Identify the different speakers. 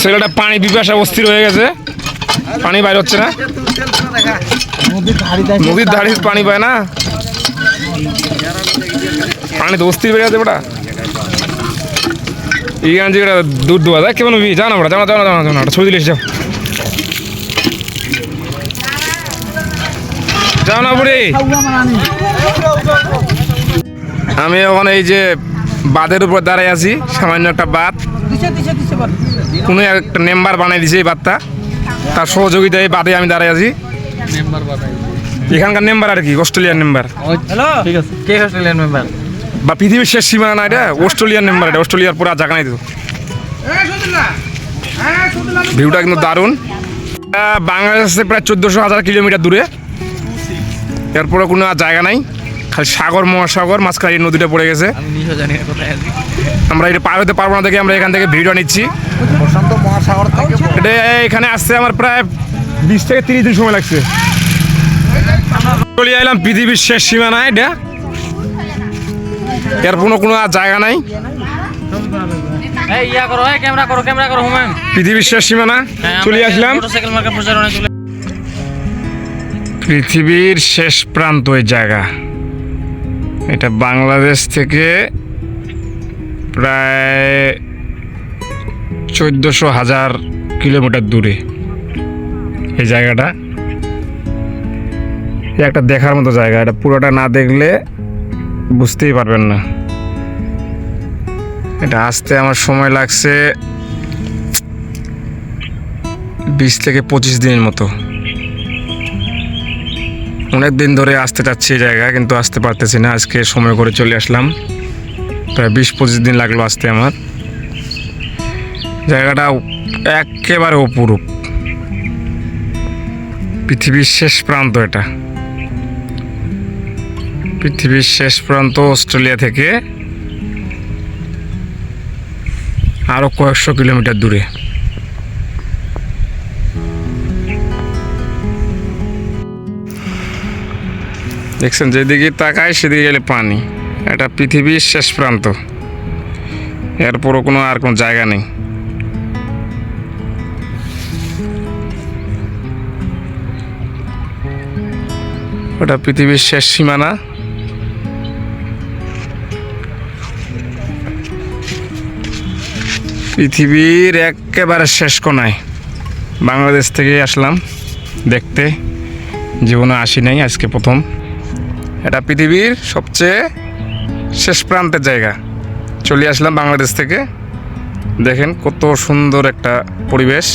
Speaker 1: ছেলেটা পানি পিপাসা অস্থির হয়ে গেছে। পানি বাইর হচ্ছে না। নদীর ধারে পানি পায় না। পানি তো অস্থির বেড়ে গেছে বেটা। এই গান যেটা দূর দোয়া দেখ কেমন বি জানো বেটা জানো জানো জানো জানো ছবি দিলিস যাও। যাও না বুড়ি। আমি ওখানে এই যে বাঁধের উপর দাঁড়াই আছি, সামান্য একটা বাঁধ। কোনো একটা মেম্বার বানাই দিছে এই বাঁধটা তার সহযোগিতায় এই বাঁধে আমি দাঁড়াই আছি। এখানকার মেম্বার আর কি অস্ট্রেলিয়ান মেম্বার
Speaker 2: হ্যালো? ঠিক আছে। কে অস্ট্রেলিয়ান মেম্বার
Speaker 1: বা পৃথিবীর শেষ সীমানা না এটা অস্ট্রেলিয়ান মেম্বার এটা অস্ট্রেলিয়ার পুরো জায়গা নাই তো। ভিউটা কিন্তু দারুণ। এটা বাংলাদেশ থেকে প্রায় চোদ্দোশো হাজার কিলোমিটার দূরে। এরপরে কোনো আর জায়গা নাই। খালি সাগর মহাসাগর মাঝখানে এই নদীটা পড়ে গেছে। আমরা এটা পার হতে পারব না দেখে আমরা এখান থেকে ভিডিও নিচ্ছি।
Speaker 2: প্রশান্ত মহাসাগর
Speaker 1: এটা এখানে আসতে আমার প্রায় বিশ থেকে তিরিশ দিন সময় লাগছে। চলে এলাম পৃথিবীর শেষ সীমানা এটা। এর কোনো কোনো আর জায়গা নাই।
Speaker 2: এই ইয়া করো এই ক্যামেরা করো ক্যামেরা করো হুমায়ুন।
Speaker 1: পৃথিবীর শেষ সীমানা চলে আসলাম। পৃথিবীর শেষ প্রান্ত এই জায়গা। এটা বাংলাদেশ থেকে প্রায় চোদ্দোশো হাজার কিলোমিটার দূরে এই জায়গাটা। একটা দেখার মতো জায়গা। এটা পুরোটা না দেখলে বুঝতেই পারবেন না। এটা আসতে আমার সময় লাগছে বিশ থেকে পঁচিশ দিনের মতো। অনেক দিন ধরে আসতে চাচ্ছি এই জায়গা কিন্তু আসতে পারতেছি না। আজকে সময় করে চলে আসলাম। প্রায় বিশ পঁচিশ দিন লাগল আসতে আমার। জায়গাটা একেবারে অপরূপ। পৃথিবীর শেষ প্রান্ত এটা। পৃথিবীর শেষ প্রান্ত অস্ট্রেলিয়া থেকে আরও কয়েকশো কিলোমিটার দূরে। দেখছেন, যেদিকে তাকায় সেদিকে গেলে পানি। এটা পৃথিবীর শেষ প্রান্ত। এরপরও কোনো আর কোনো জায়গা নেই। ওটা পৃথিবীর শেষ সীমানা। পৃথিবীর একেবারে শেষ কোনায়। বাংলাদেশ থেকে আসলাম। দেখতে। জীবনে আসি নাই, আজকে প্রথম। এটা পৃথিবীর সবচেয়ে শেষ প্রান্তের জায়গা। চলে আসলাম বাংলাদেশ থেকে। দেখেন কত সুন্দর একটা পরিবেশ।